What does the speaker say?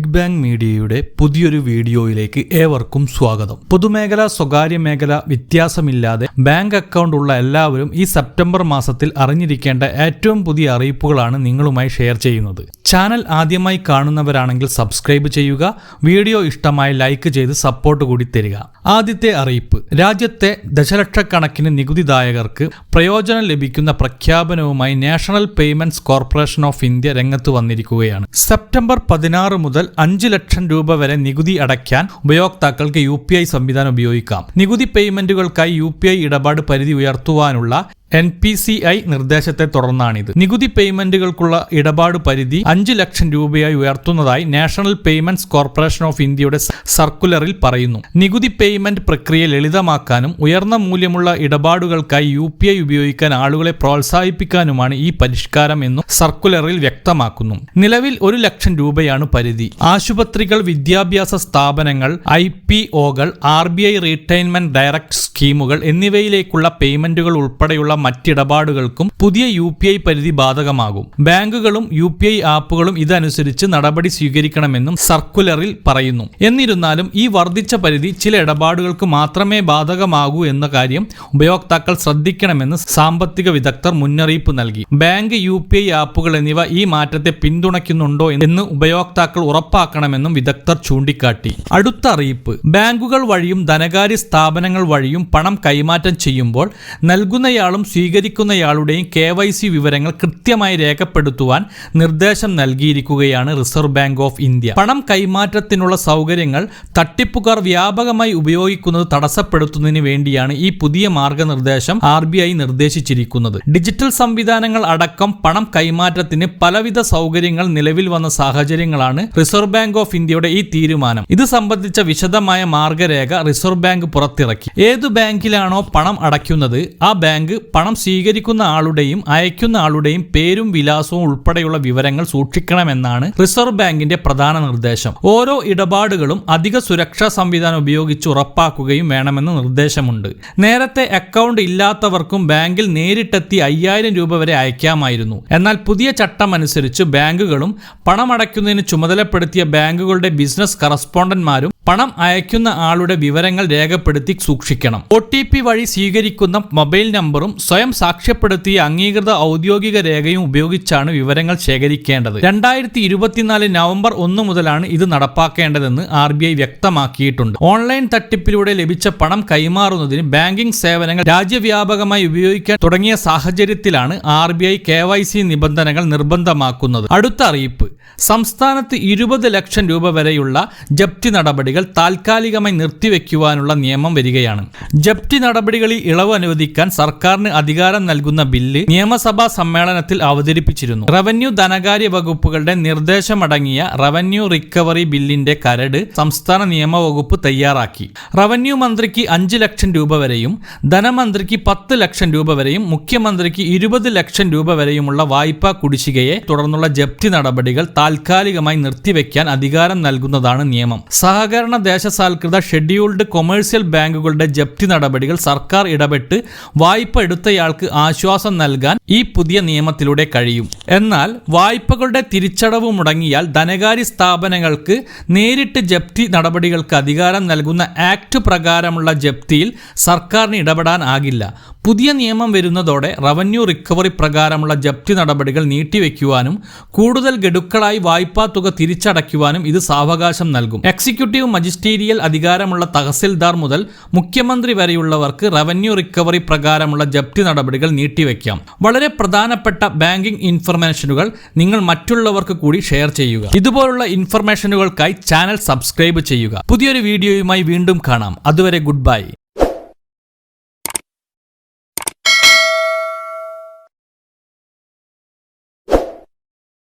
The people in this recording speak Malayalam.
ബിഗ് ബാങ് മീഡിയയുടെ പുതിയൊരു വീഡിയോയിലേക്ക് ഏവർക്കും സ്വാഗതം. പൊതുമേഖല സ്വകാര്യ മേഖല വ്യത്യാസമില്ലാതെ ബാങ്ക് അക്കൗണ്ട് ഉള്ള എല്ലാവരും ഈ സെപ്റ്റംബർ മാസത്തിൽ അറിഞ്ഞിരിക്കേണ്ട ഏറ്റവും പുതിയ അറിയിപ്പുകളാണ് നിങ്ങളുമായി ഷെയർ ചെയ്യുന്നത്. ചാനൽ ആദ്യമായി കാണുന്നവരാണെങ്കിൽ സബ്സ്ക്രൈബ് ചെയ്യുക വീഡിയോ ഇഷ്ടമായി ലൈക്ക് ചെയ്ത് സപ്പോർട്ട് കൂടി തരിക. ആദ്യത്തെ അറിയിപ്പ്. രാജ്യത്തെ ദശലക്ഷക്കണക്കിന് നികുതിദായകർക്ക് പ്രയോജനം ലഭിക്കുന്ന പ്രഖ്യാപനവുമായി national payments corporation of India രംഗത്ത് വന്നിരിക്കുകയാണ്. സെപ്റ്റംബർ പതിനാറ് മുതൽ അഞ്ച് ലക്ഷം രൂപ വരെ നികുതി അടയ്ക്കാൻ ഉപയോക്താക്കൾക്ക് യു സംവിധാനം ഉപയോഗിക്കാം. നികുതി പേയ്മെന്റുകൾക്കായി യു ഇടപാട് പരിധി ഉയർത്തുവാനുള്ള എൻ പി സി ഐ നിർദ്ദേശത്തെ തുടർന്നാണിത്. നികുതി പേയ്മെന്റുകൾക്കുള്ള ഇടപാട് പരിധി അഞ്ച് ലക്ഷം രൂപയായി ഉയർത്തുന്നതായി നാഷണൽ പേയ്മെന്റ്സ് കോർപ്പറേഷൻ ഓഫ് ഇന്ത്യയുടെ സർക്കുലറിൽ പറയുന്നു. നികുതി പേയ്മെന്റ് പ്രക്രിയ ലളിതമാക്കാനും ഉയർന്ന മൂല്യമുള്ള ഇടപാടുകൾക്കായി യു പി ഐ ഉപയോഗിക്കാൻ ആളുകളെ പ്രോത്സാഹിപ്പിക്കാനുമാണ് ഈ പരിഷ്കാരം എന്നും സർക്കുലറിൽ വ്യക്തമാക്കുന്നു. നിലവിൽ ഒരു ലക്ഷം രൂപയാണ് പരിധി. ആശുപത്രികൾ വിദ്യാഭ്യാസ സ്ഥാപനങ്ങൾ ഐ പി ഒകൾ ആർ ബി ഐ റീറ്റൈൻമെന്റ് ഡയറക്ട് സ്കീമുകൾ എന്നിവയിലേക്കുള്ള പേയ്മെന്റുകൾ ഉൾപ്പെടെയുള്ള മറ്റിടപാടുകൾക്കും പുതിയ യു പി ഐ പരിധി ബാധകമാകും. ബാങ്കുകളും യു പി ഐ ആപ്പുകളും ഇതനുസരിച്ച് നടപടി സ്വീകരിക്കണമെന്നും സർക്കുലറിൽ പറയുന്നു. എന്നിരുന്നാലും ഈ വർദ്ധിച്ച പരിധി ചില ഇടപാടുകൾക്ക് മാത്രമേ ബാധകമാകൂ എന്ന കാര്യം ഉപയോക്താക്കൾ ശ്രദ്ധിക്കണമെന്ന് സാമ്പത്തിക വിദഗ്ധർ മുന്നറിയിപ്പ് നൽകി. ബാങ്ക് യു ആപ്പുകൾ എന്നിവ ഈ മാറ്റത്തെ പിന്തുണയ്ക്കുന്നുണ്ടോ എന്ന് ഉപയോക്താക്കൾ ഉറപ്പാക്കണമെന്നും വിദഗ്ധർ ചൂണ്ടിക്കാട്ടി. അടുത്ത അറിയിപ്പ്. ബാങ്കുകൾ വഴിയും ധനകാര്യ സ്ഥാപനങ്ങൾ വഴിയും പണം കൈമാറ്റം ചെയ്യുമ്പോൾ നൽകുന്നയാളും സ്വീകരിക്കുന്നയാളുടെയും കെ വൈ സി വിവരങ്ങൾ കൃത്യമായി രേഖപ്പെടുത്തുവാൻ നിർദ്ദേശം നൽകിയിരിക്കുകയാണ് റിസർവ് ബാങ്ക് ഓഫ് ഇന്ത്യ. പണം കൈമാറ്റത്തിനുള്ള സൗകര്യങ്ങൾ തട്ടിപ്പുകാർ വ്യാപകമായി ഉപയോഗിക്കുന്നത് തടസ്സപ്പെടുത്തുന്നതിന് വേണ്ടിയാണ് ഈ പുതിയ മാർഗനിർദ്ദേശം ആർ ബി ഐ നിർദ്ദേശിച്ചിരിക്കുന്നത്. ഡിജിറ്റൽ സംവിധാനങ്ങൾ അടക്കം പണം കൈമാറ്റത്തിന് പലവിധ സൗകര്യങ്ങൾ നിലവിൽ വന്ന സാഹചര്യങ്ങളാണ് റിസർവ് ബാങ്ക് ഓഫ് ഇന്ത്യയുടെ ഈ തീരുമാനം. ഇത് സംബന്ധിച്ച വിശദമായ മാർഗരേഖ റിസർവ് ബാങ്ക് പുറത്തിറക്കി. ഏതു ബാങ്കിലാണോ പണം അടയ്ക്കുന്നത് ആ ബാങ്ക് പണം സ്വീകരിക്കുന്ന ആളുടെയും അയക്കുന്ന ആളുടെയും പേരും വിലാസവും ഉൾപ്പെടെയുള്ള വിവരങ്ങൾ സൂക്ഷിക്കണമെന്നാണ് റിസർവ് ബാങ്കിന്റെ പ്രധാന നിർദ്ദേശം. ഓരോ ഇടപാടുകളും അധിക സുരക്ഷാ സംവിധാനം ഉപയോഗിച്ച് ഉറപ്പാക്കുകയും വേണമെന്ന് നിർദ്ദേശമുണ്ട്. നേരത്തെ അക്കൗണ്ട് ഇല്ലാത്തവർക്കും ബാങ്കിൽ നേരിട്ടെത്തി അയ്യായിരം രൂപ വരെ അയക്കാമായിരുന്നു. എന്നാൽ പുതിയ ചട്ടം അനുസരിച്ച് ബാങ്കുകളും പണമടയ്ക്കുന്നതിന് ചുമതലപ്പെടുത്തിയ ബാങ്കുകളുടെ ബിസിനസ് കറസ്പോണ്ടന്റ്മാരും പണം അയക്കുന്ന ആളുടെ വിവരങ്ങൾ രേഖപ്പെടുത്തി സൂക്ഷിക്കണം. ഒ ടി പി വഴി സ്വീകരിക്കുന്ന മൊബൈൽ നമ്പറും സ്വയം സാക്ഷ്യപ്പെടുത്തിയ അംഗീകൃത ഔദ്യോഗിക രേഖയും ഉപയോഗിച്ചാണ് വിവരങ്ങൾ ശേഖരിക്കേണ്ടത്. രണ്ടായിരത്തി ഇരുപത്തിനാല് നവംബർ ഒന്ന് മുതലാണ് ഇത് നടപ്പാക്കേണ്ടതെന്ന് ആർ ബി ഐ വ്യക്തമാക്കിയിട്ടുണ്ട്. ഓൺലൈൻ തട്ടിപ്പിലൂടെ ലഭിച്ച പണം കൈമാറുന്നതിന് ബാങ്കിംഗ് സേവനങ്ങൾ രാജ്യവ്യാപകമായി ഉപയോഗിക്കാൻ തുടങ്ങിയ സാഹചര്യത്തിലാണ് R B I K Y C നിബന്ധനകൾ നിർബന്ധമാക്കുന്നത്. അടുത്ത അറിയിപ്പ്. സംസ്ഥാനത്ത് ഇരുപത് ലക്ഷം രൂപ വരെയുള്ള ജപ്തി നടപടികൾ താൽക്കാലികമായി നിർത്തിവെക്കുവാനുള്ള നിയമം വരികയാണ്. ജപ്തി നടപടികളിൽ ഇളവ് അനുവദിക്കാൻ സർക്കാരിന് അധികാരം നൽകുന്ന ബില്ല് നിയമസഭാ സമ്മേളനത്തിൽ അവതരിപ്പിച്ചിരുന്നു. റവന്യൂ ധനകാര്യ വകുപ്പുകളുടെ നിർദ്ദേശമടങ്ങിയ റവന്യൂ റിക്കവറി ബില്ലിന്റെ കരട് സംസ്ഥാന നിയമവകുപ്പ് തയ്യാറാക്കി. റവന്യൂ മന്ത്രിക്ക് അഞ്ച് ലക്ഷം രൂപ വരെയും ധനമന്ത്രിക്ക് പത്ത് ലക്ഷം രൂപ വരെയും മുഖ്യമന്ത്രിക്ക് ഇരുപത് ലക്ഷം രൂപ വരെയുമുള്ള വായ്പാ കുടിശ്ശികയെ തുടർന്നുള്ള ജപ്തി നടപടികൾ താൽക്കാലികമായി നിർത്തിവെക്കാൻ അധികാരം നൽകുന്നതാണ് നിയമം. സഹകരണ ദേശസാൽകൃത ഷെഡ്യൂൾഡ് കൊമേഴ്സ്യൽ ബാങ്കുകളുടെ ജപ്തി നടപടികൾ സർക്കാർ ഇടപെട്ട് വായ്പ എടുത്തയാൾക്ക് ആശ്വാസം നൽകാൻ ഈ പുതിയ നിയമത്തിലൂടെ കഴിയും. എന്നാൽ വായ്പകളുടെ തിരിച്ചടവ് മുടങ്ങിയാൽ ധനകാര്യ സ്ഥാപനങ്ങൾക്ക് നേരിട്ട് ജപ്തി നടപടികൾക്ക് അധികാരം നൽകുന്ന ആക്ട് പ്രകാരമുള്ള ജപ്തിയിൽ സർക്കാരിന് ഇടപെടാൻ ആകില്ല. പുതിയ നിയമം വരുന്നതോടെ റവന്യൂ റിക്കവറി പ്രകാരമുള്ള ജപ്തി നടപടികൾ നീട്ടിവെക്കുവാനും കൂടുതൽ ഗഡുക്കളായി വായ്പാ തുക തിരിച്ചടയ്ക്കുവാനും ഇത് സാവകാശം നൽകും. എക്സിക്യൂട്ടീവ് മജിസ്റ്റീരിയൽ അധികാരമുള്ള തഹസിൽദാർ മുതൽ മുഖ്യമന്ത്രി വരെയുള്ളവർക്ക് റവന്യൂ റിക്കവറി പ്രകാരമുള്ള ജപ്തി നടപടികൾ നീട്ടിവെക്കാം വളരെ പ്രധാനപ്പെട്ട ബാങ്കിംഗ് ഇൻഫർമേഷനുകൾ നിങ്ങൾ മറ്റുള്ളവർക്ക് കൂടി ഷെയർ ചെയ്യുക. ഇതുപോലുള്ള ഇൻഫർമേഷനുകൾക്കായി ചാനൽ സബ്സ്ക്രൈബ് ചെയ്യുക. പുതിയൊരു വീഡിയോയുമായി വീണ്ടും കാണാം. അതുവരെ ഗുഡ് ബൈ.